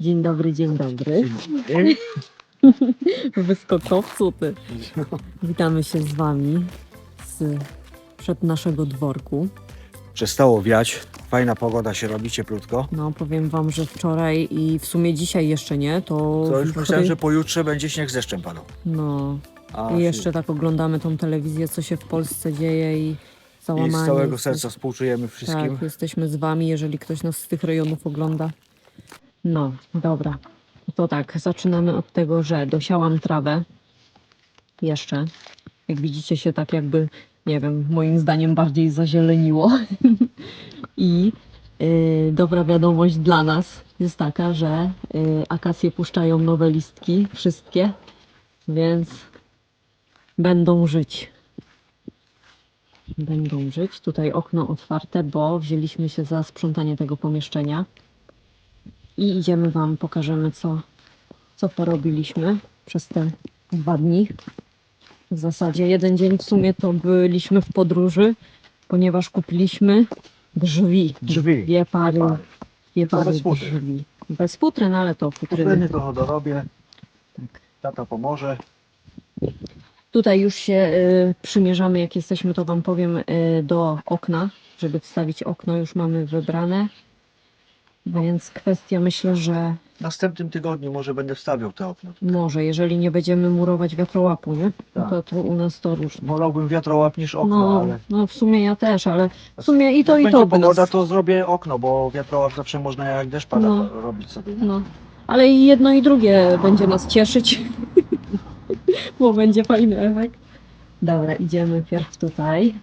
Dzień dobry, dzień dobry. Wyskokowcu ty. Witamy się z wami z przed naszego dworku. Przestało wiać, fajna pogoda się robi, cieplutko. No powiem wam, że wczoraj i w sumie dzisiaj jeszcze nie, to... To już myślałem, że pojutrze będzie śnieg z deszczem padał. No A i jeszcze tak oglądamy tą telewizję, co się w Polsce dzieje i I załamanie. z całego serca współczujemy wszystkim. Tak, jesteśmy z wami, jeżeli ktoś nas z tych rejonów ogląda. No, dobra. To tak, zaczynamy od tego, że dosiałam trawę. Jeszcze. Jak widzicie się tak jakby, nie wiem, moim zdaniem bardziej zazieleniło. I y, dobra wiadomość dla nas jest taka, że y, akacje puszczają nowe listki, wszystkie, więc będą żyć będą żyć. Tutaj okno otwarte, bo wzięliśmy się za sprzątanie tego pomieszczenia. I idziemy Wam, pokażemy, co, co porobiliśmy przez te dwa dni. W zasadzie jeden dzień w sumie to byliśmy w podróży, ponieważ kupiliśmy drzwi. Drzwi. Dwie pary, dwie To pary bez futry. drzwi. Bez futry, no ale to futry. Futryny to dorobię. Tak. Tata pomoże. Tutaj już się y, przymierzamy, jak jesteśmy, to Wam powiem, y, do okna, żeby wstawić okno, już mamy wybrane. Więc kwestia, myślę, że W następnym tygodniu może będę wstawiał te okno. może, jeżeli nie będziemy murować wiatrołapu, nie? No Tak. to, to u nas to różnie. Wolałbym wiatrołap niż okno, No, ale no w sumie ja też, ale w sumie i to jak i będzie to by pogoda, to zrobię okno, bo wiatrołap zawsze można jak deszcz pada No. robić sobie. No, ale i jedno i drugie będzie nas cieszyć, bo będzie fajny efekt. Dobra, idziemy pierw tutaj.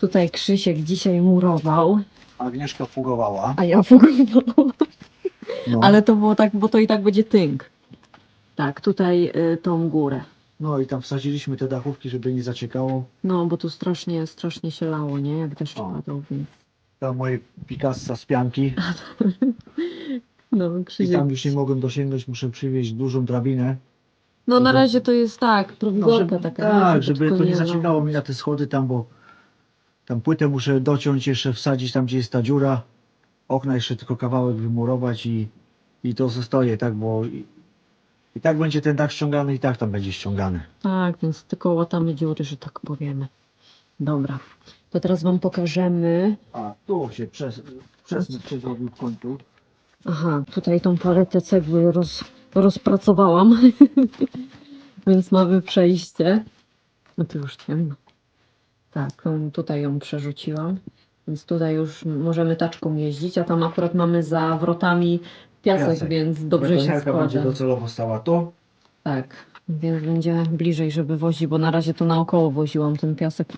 Tutaj Krzysiek dzisiaj murował, Agnieszka fugowała. a ja fugowałam. No. Ale to było tak, bo to i tak będzie tynk. Tak, tutaj y, tą górę. no i tam wsadziliśmy te dachówki, żeby nie zaciekało. No, bo tu strasznie, strasznie się lało, nie? Jak deszcz O. padał, więc... Tam moje Picassa z pianki. No, I Krzysiek... tam już nie mogłem dosięgnąć, muszę przywieźć dużą drabinę. No, na razie to jest tak, No, prowizorka żeby, taka. tak, żeby to nie no. zaciągało mi na te schody tam, bo tam płytę muszę dociąć, jeszcze wsadzić tam, gdzie jest ta dziura. Okna jeszcze tylko kawałek wymurować i, i to zostaje, tak, bo i, i tak będzie ten dach ściągany i tak tam będzie ściągany. Tak, więc tylko łatamy dziury, że tak powiemy. Dobra, to teraz Wam pokażemy. A tu się przez, przesmyk się zrobił w końcu. Aha, tutaj tą paletę cegły roz, rozpracowałam, więc mamy przejście. No to już ciemno. Tak, tutaj ją przerzuciłam, więc tutaj już możemy taczką jeździć, a tam akurat mamy za wrotami piasek, Piasek. więc dobrze się Betoniarka będzie składa. docelowo stała tu. Tak, więc będzie bliżej, żeby wozić, bo na razie to naokoło woziłam ten piasek.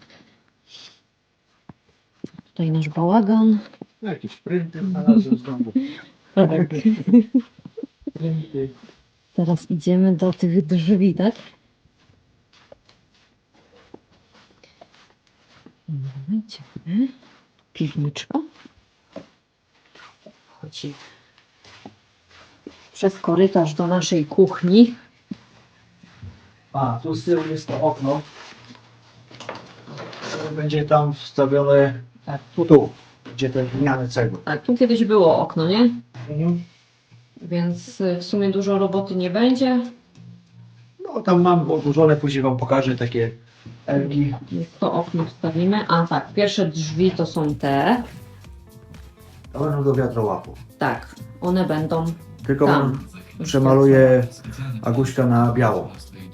Tutaj nasz bałagan. Jakieś prynty znalazłem znowu. Tak. Prynty. Teraz idziemy do tych drzwi, tak? Idziemy. Piwniczka. Chodzi przez korytarz do naszej kuchni. A, tu z tyłu jest to okno. które Będzie tam wstawione Tak, tu, tu, gdzie te wymiany cegły. tak, tu kiedyś było okno, nie? Mhm. Więc y, w sumie dużo roboty nie będzie. No tam mam odłożone, później wam pokażę takie elgi. Więc to okno wstawimy. A tak, pierwsze drzwi to są te. To będą do wiatrołapu. Tak, one będą Tylko tam. wam przemaluję Aguśka na biało.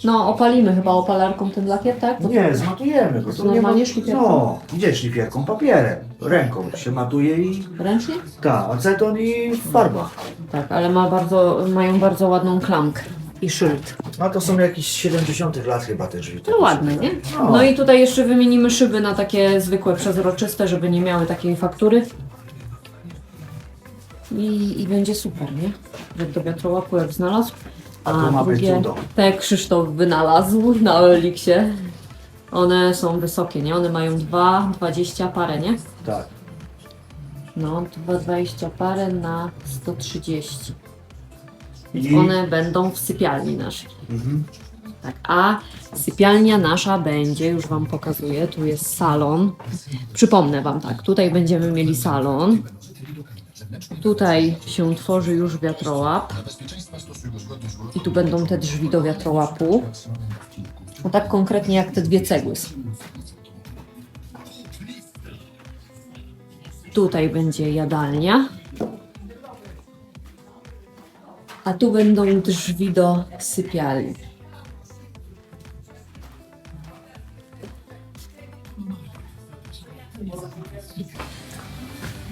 No, opalimy chyba opalarką ten lakier, tak? Bo- Nie, zmatujemy go. To normalnie szlifierką? No, gdzie szlifierką? Papierem. Ręką się matuje i... Ręcznie? Tak, aceton i farba. Tak, ale ma bardzo, mają bardzo ładną klamkę i szyld. No to są jakieś 70 lat chyba te drzwi. No ładne, nie? No. No i tutaj jeszcze wymienimy szyby na takie zwykłe, przezroczyste, żeby nie miały takiej faktury. I, i będzie super, nie? Jak do wiatrołapu jak znalazł. A tu drugie, cudo. te Krzysztof wynalazł na Eliksie. One są wysokie, nie? One mają 2,20 parę, nie? Tak. No, 2,20 parę na 130. I... One będą w sypialni naszej. Mhm. Tak, a sypialnia nasza będzie, już Wam pokazuję, tu jest salon. Przypomnę Wam tak, tutaj będziemy mieli salon. Tutaj się tworzy już wiatrołap. I tu będą te drzwi do wiatrołapu. No tak konkretnie jak te dwie cegły. Tutaj będzie jadalnia. A tu będą drzwi do sypialni.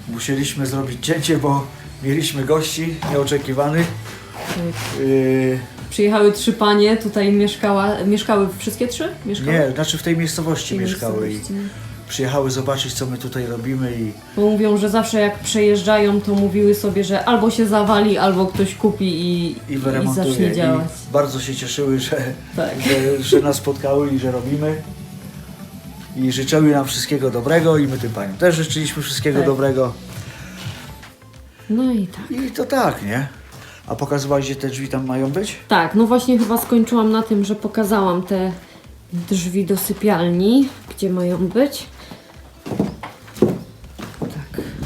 Musieliśmy zrobić cięcie, bo mieliśmy gości nieoczekiwanych. Yy, Przyjechały trzy panie, tutaj mieszkała, mieszkały wszystkie trzy? Mieszkały? nie, znaczy w tej miejscowości mieszkały i miejscowości. Przyjechały zobaczyć, co my tutaj robimy i Bo mówią, że zawsze jak przejeżdżają, to mówiły sobie, że albo się zawali, albo ktoś kupi i, i i zacznie działać. I bardzo się cieszyły, że, Tak. że, że nas spotkały i że robimy. I życzyły nam wszystkiego dobrego i my tym paniom też życzyliśmy wszystkiego Tak. dobrego. No i tak. I to tak, nie? A pokazywali, gdzie te drzwi tam mają być? Tak, no właśnie chyba skończyłam na tym, że pokazałam te drzwi do sypialni, gdzie mają być.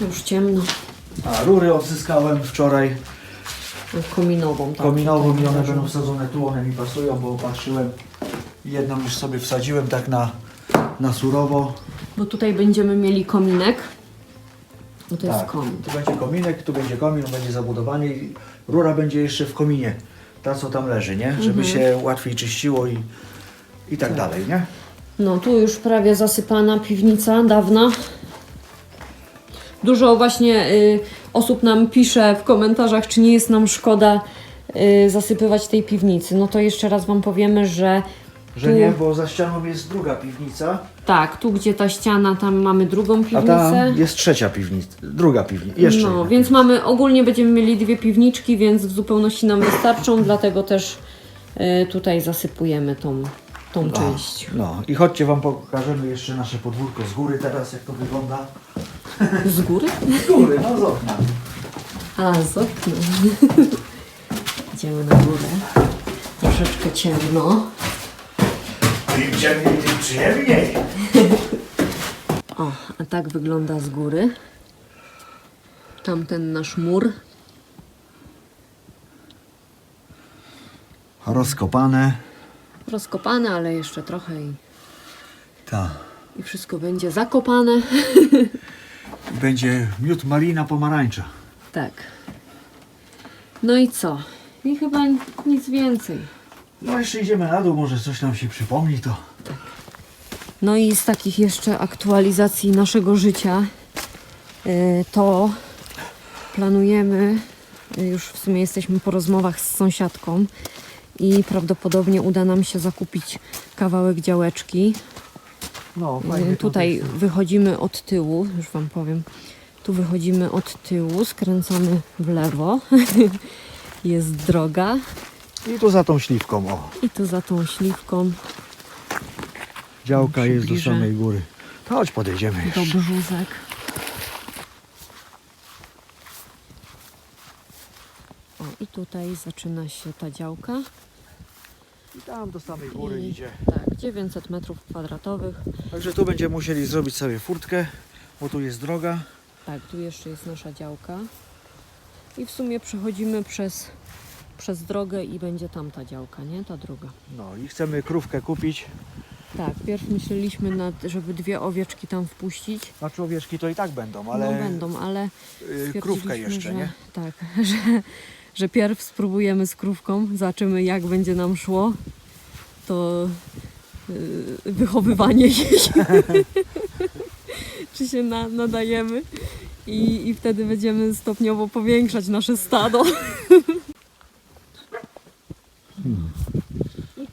Tak, już ciemno. A rury odzyskałem wczoraj Kominową. Tak, kominową i one leżą. będą wsadzone tu, one mi pasują, bo patrzyłem. Jedną już sobie wsadziłem tak na, na surowo. Bo tutaj będziemy mieli kominek. No to jest Tak, komin. tu będzie kominek, tu będzie komin, będzie zabudowany i rura będzie jeszcze w kominie. Ta co tam leży, nie? Żeby Mhm. się łatwiej czyściło i, i tak, dalej, nie? No tu już prawie zasypana piwnica, dawna. Dużo właśnie y, osób nam pisze w komentarzach, czy nie jest nam szkoda y, zasypywać tej piwnicy. No to jeszcze raz Wam powiemy, że Że tu, nie, bo za ścianą jest druga piwnica, tak, tu gdzie ta ściana, tam mamy drugą a piwnicę. tam jest trzecia piwnica, druga piwnica, jeszcze no, jedna. więc mamy, ogólnie będziemy mieli dwie piwniczki, więc w zupełności nam wystarczą, dlatego też y, tutaj zasypujemy tą, tą część. No i chodźcie Wam pokażemy jeszcze nasze podwórko z góry teraz, jak to wygląda. Z góry? Z góry, no z okna. A, z okna. Idziemy na górę. Troszeczkę ciemno. Im ciemniej, tym przyjemniej. O, a tak wygląda z góry. Tamten nasz mur. Rozkopane. Rozkopane, ale jeszcze trochę i, Tak. i wszystko będzie zakopane. Będzie miód malina pomarańcza. tak. No i co? I chyba nic więcej. No jeszcze idziemy na dół, może coś nam się przypomni, to No i z takich jeszcze aktualizacji naszego życia, y, to planujemy, y, już w sumie jesteśmy po rozmowach z sąsiadką i prawdopodobnie uda nam się zakupić kawałek działeczki. No Y, Tutaj wychodzimy od tyłu, już Wam powiem. Tu wychodzimy od tyłu, skręcamy w lewo. Jest droga I tu za tą śliwką, o. i tu za tą śliwką Działka jest do samej góry. Chodź, podejdziemy do jeszcze. brzózek. O, i tutaj zaczyna się ta działka. I tam do samej góry I- idzie. Tak, 900 metrów kwadratowych. Także tu będziemy musieli zrobić sobie furtkę, bo tu jest droga. Tak, tu jeszcze jest nasza działka. I w sumie przechodzimy przez, przez drogę i będzie tam ta działka, nie? Ta druga. No i chcemy krówkę kupić. Tak, pierw myśleliśmy, nad, żeby dwie owieczki tam wpuścić. A człowieczki to i tak będą, ale No będą, ale y, krówkę jeszcze, że, nie? Tak, że, że pierw spróbujemy z krówką, zobaczymy jak będzie nam szło. To yy, wychowywanie jej. Czy się na, nadajemy. I, I wtedy będziemy stopniowo powiększać nasze stado.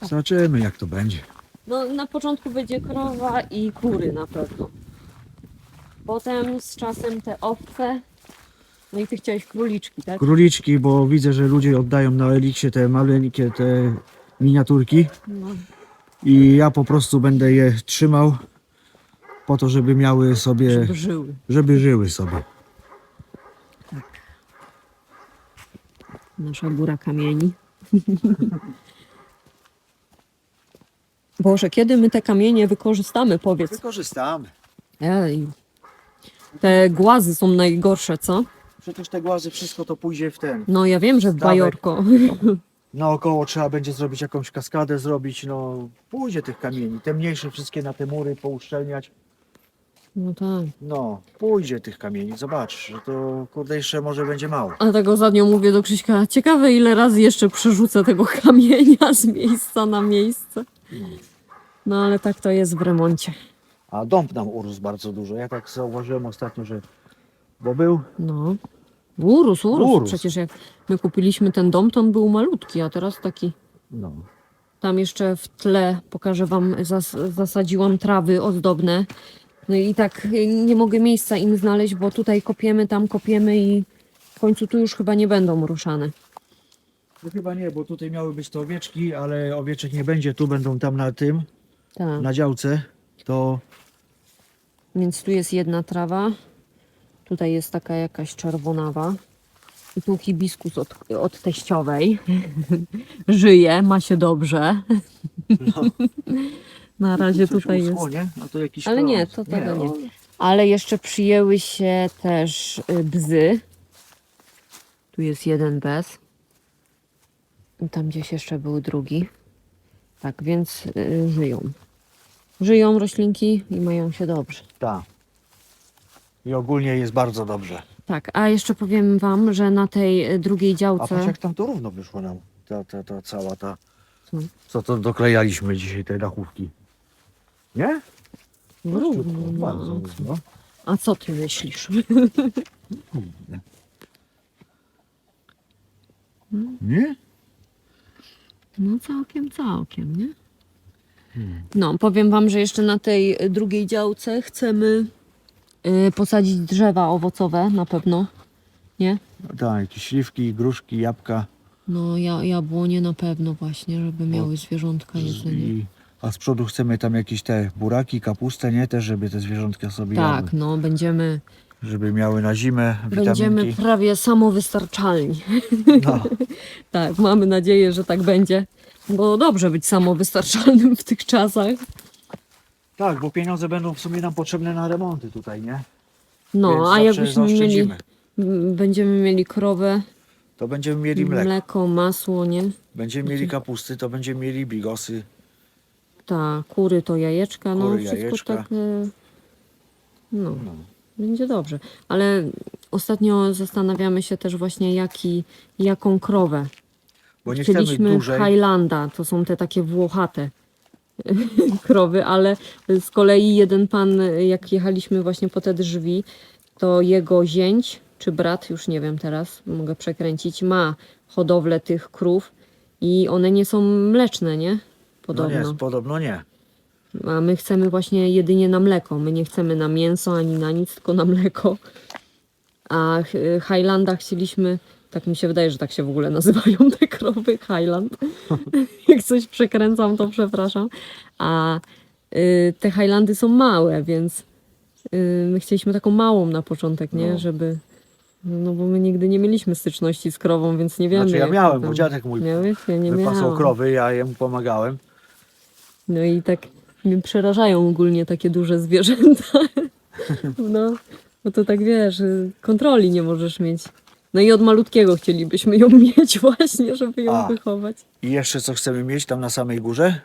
Zobaczymy jak to będzie. No, na początku będzie krowa i kury na pewno. Potem z czasem te owce. No i ty chciałeś króliczki, tak? Króliczki, bo widzę, że ludzie oddają na Eliksie te maleńkie, te miniaturki. No. I ja po prostu będę je trzymał po to, żeby miały sobie, Żeby żyły. żeby żyły sobie. Nasza góra kamieni. Boże, kiedy my te kamienie wykorzystamy, powiedz. Wykorzystamy. Ej. Te głazy są najgorsze, co? Przecież te głazy, wszystko to pójdzie w ten. No ja wiem, że w. Bajorko. Naokoło trzeba będzie zrobić jakąś kaskadę, zrobić, no pójdzie tych kamieni. Te mniejsze wszystkie na te mury pouszczelniać. No tak. No, pójdzie tych kamieni, zobacz, że to kurde jeszcze może będzie mało. A tak ostatnio mówię do Krzyśka, ciekawe ile razy jeszcze przerzucę tego kamienia z miejsca na miejsce. No ale tak to jest w remoncie. A dąb nam urósł bardzo dużo. Ja tak zauważyłem ostatnio, że bo był, No. Urósł, urósł. Urósł. Przecież jak my kupiliśmy ten dom, to on był malutki, a teraz taki. no, Tam jeszcze w tle, pokażę wam, zas zasadziłam trawy ozdobne. No i tak y, nie mogę miejsca im znaleźć, bo tutaj kopiemy, tam kopiemy i w końcu tu już chyba nie będą ruszane. no chyba nie, bo tutaj miały być to owieczki, ale owieczek nie będzie, tu będą tam na tym, Tak. na działce, to Więc tu jest jedna trawa, tutaj jest taka jakaś czerwonawa. I tu hibiskus od, od teściowej. Żyje, ma się dobrze. Na razie coś tutaj jest. nie? A to jakiś Ale nie, to tego nie. o, Ale jeszcze przyjęły się też y, bzy. Tu jest jeden bez. Tam gdzieś jeszcze był drugi. Tak, więc y, żyją. Żyją roślinki i mają się dobrze. Tak. I ogólnie jest bardzo dobrze. Tak, a jeszcze powiem wam, że na tej y, drugiej A działce. patrz jak tam to równo wyszło nam, ta, ta, ta cała ta, Co? co to doklejaliśmy dzisiaj, te dachówki. Nie? Równo, Bardzo no. równo. A co ty myślisz? Nie? No całkiem, całkiem, nie? No, powiem wam, że jeszcze na tej drugiej działce chcemy y, posadzić drzewa owocowe na pewno, nie? Tak, jakieś śliwki, gruszki, jabłka. No, ja, jabłonie na pewno właśnie, żeby miały zwierzątka jedzenie. I, a z przodu chcemy tam jakieś te buraki, kapustę, nie? Też, żeby te zwierzątka sobie Tak, jadły. no, będziemy, Żeby miały na zimę będziemy witaminki. prawie samowystarczalni. No, Tak, mamy nadzieję, że tak będzie, bo dobrze być samowystarczalnym w tych czasach. Tak, bo pieniądze będą w sumie nam potrzebne na remonty tutaj, nie? Więc No, a zawsze jakbyśmy mieli, zaoszczędzimy. m, będziemy mieli krowę, To będziemy mieli mleko. mleko, masło, nie? Będziemy mieli kapusty, to będziemy mieli bigosy. Ta, kury to jajeczka, no Kury, wszystko jajeczka. tak, e, no, No. będzie dobrze. Ale ostatnio zastanawiamy się też właśnie jaki, jaką krowę. Bo nie chcemy Chcieliśmy dłużej. Highlanda, to są te takie włochate krowy, ale z kolei jeden pan, jak jechaliśmy właśnie po te drzwi, to jego zięć, czy brat, już nie wiem teraz, mogę przekręcić, ma hodowlę tych krów i one nie są mleczne, nie? No Podobno. nie, podobno nie. A my chcemy właśnie jedynie na mleko. My nie chcemy na mięso ani na nic, tylko na mleko. A Highlanda chcieliśmy, tak mi się wydaje, że tak się w ogóle nazywają te krowy, Highland. Jak coś przekręcam, to przepraszam. A y, te Highlandy są małe, więc y, my chcieliśmy taką małą na początek, nie? No. Żeby... No bo my nigdy nie mieliśmy styczności z krową, więc nie wiemy. Znaczy ja jak miałem, to bo dziadek mój Miałeś? Ja nie wypasał miałam. krowy, ja jemu pomagałem. No i tak mnie przerażają ogólnie takie duże zwierzęta. No, bo to tak wiesz, y, kontroli nie możesz mieć. No i od malutkiego chcielibyśmy ją mieć właśnie, żeby ją A. wychować. I jeszcze co chcemy mieć tam na samej górze?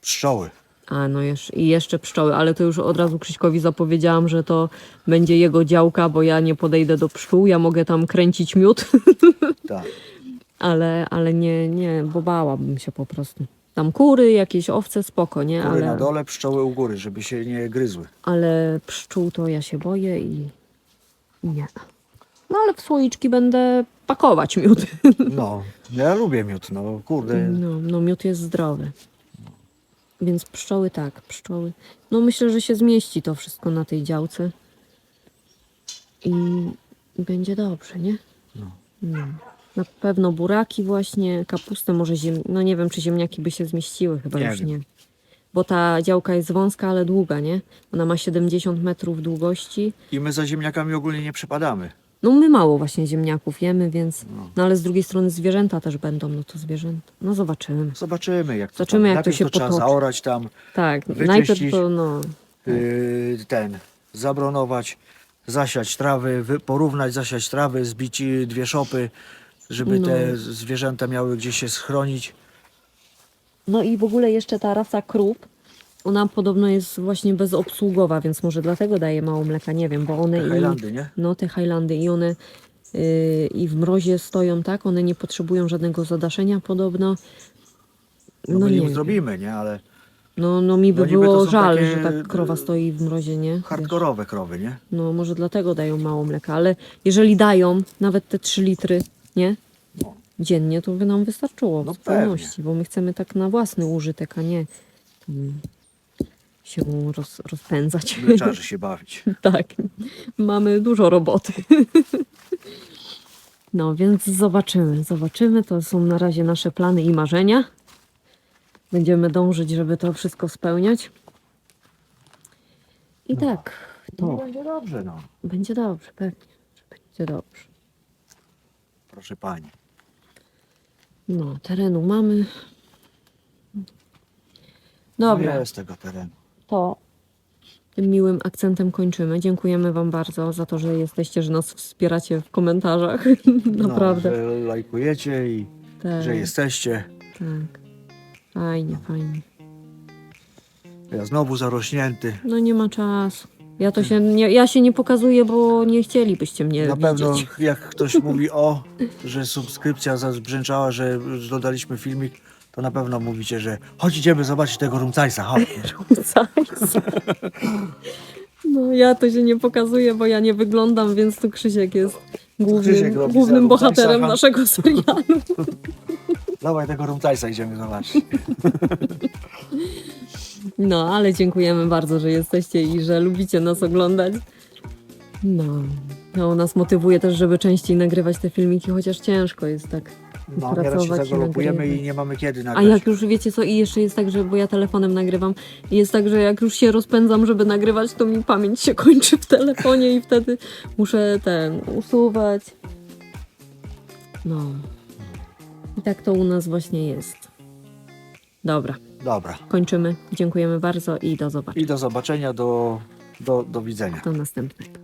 Pszczoły. A no jeszcze, i jeszcze pszczoły, ale to już od razu Krzyśkowi zapowiedziałam, że to będzie jego działka, bo ja nie podejdę do pszczół, ja mogę tam kręcić miód, Tak. ale, ale nie, nie, bo bałabym się po prostu. Tam kury, jakieś owce, spoko, nie? Kury na Ale, dole, pszczoły u góry, żeby się nie gryzły. ale pszczół to ja się boję i i nie. No ale w słoiczki będę pakować miód. No, ja lubię miód, no kurde. No, no miód jest zdrowy. Więc pszczoły tak, pszczoły. No myślę, że się zmieści to wszystko na tej działce. I, będzie dobrze, nie? No. No. Na pewno buraki właśnie, kapustę może ziem... No nie wiem, czy ziemniaki by się zmieściły, chyba Nie już wiem. nie. Bo ta działka jest wąska, ale długa, nie? Ona ma 70 metrów długości. I my za ziemniakami ogólnie nie przepadamy. No my mało właśnie ziemniaków jemy, więc... No. No ale z drugiej strony zwierzęta też będą, no to zwierzęta. No zobaczymy. Zobaczymy jak to Zobaczymy, tam. jak to Najpierw się trzeba potoczy. zaorać tam, Tak, Wyczyścić. najpierw to no. yy, ten, zabronować, zasiać trawy, wy, porównać, zasiać trawy, zbić y, dwie szopy, żeby No. te zwierzęta miały gdzieś się schronić. No i w ogóle jeszcze ta rasa krów, ona podobno jest właśnie bezobsługowa, więc może dlatego daje mało mleka, nie wiem, bo one Te i... Highlandy, nie? No te Highlandy i one yy, i w mrozie stoją, tak? One nie potrzebują żadnego zadaszenia podobno. No, No my nie wiem. zrobimy, nie? Ale No, no mi by No niby to było są żal, takie, że tak krowa stoi w mrozie, nie? Wiesz. hardkorowe krowy, nie? No może dlatego dają mało mleka, ale jeżeli dają nawet te 3 litry, nie? No. Dziennie, to by nam wystarczyło No w zupełności, bo my chcemy tak na własny użytek, a nie tam się roz, rozpędzać. Mleczarzy się bawić. tak, mamy dużo roboty. no więc zobaczymy, zobaczymy. To są na razie nasze plany i marzenia. Będziemy dążyć, żeby to wszystko spełniać. I tak, No to będzie dobrze, no. będzie dobrze, pewnie, że będzie dobrze. Proszę pani. No, terenu mamy. Dobra, No jest tego terenu. To tym miłym akcentem kończymy. Dziękujemy Wam bardzo za to, że jesteście, że nas wspieracie w komentarzach. Naprawdę. No, że lajkujecie i tak, że jesteście. tak. Fajnie, fajnie. Ja znowu zarośnięty. No nie ma czasu. Ja to się nie, ja się nie pokazuję, bo nie chcielibyście mnie Na pewno widzieć. jak ktoś mówi o, że subskrypcja zabrzęczała, że dodaliśmy filmik, to na pewno mówicie, że chodź idziemy zobaczyć tego rumcajsa, chodź. No ja to się nie pokazuję, bo ja nie wyglądam, więc tu Krzysiek jest głównym, Krzysiek robi głównym za bohaterem Rumcajsa. naszego serialu. Dawaj tego rumcajsa idziemy zobaczyć. No, ale dziękujemy bardzo, że jesteście i że lubicie nas oglądać. No, no nas motywuje też, żeby częściej nagrywać te filmiki, chociaż ciężko jest tak No, nieraz się pracować i i nie mamy kiedy A nagrać. jak już wiecie co, i jeszcze jest tak, że bo ja telefonem nagrywam, jest tak, że jak już się rozpędzam, żeby nagrywać, to mi pamięć się kończy w telefonie i wtedy muszę ten usuwać. No. I tak to u nas właśnie jest. Dobra, Dobra. kończymy. Dziękujemy bardzo i do zobaczenia. I do zobaczenia, do, do, do widzenia. Do następnego.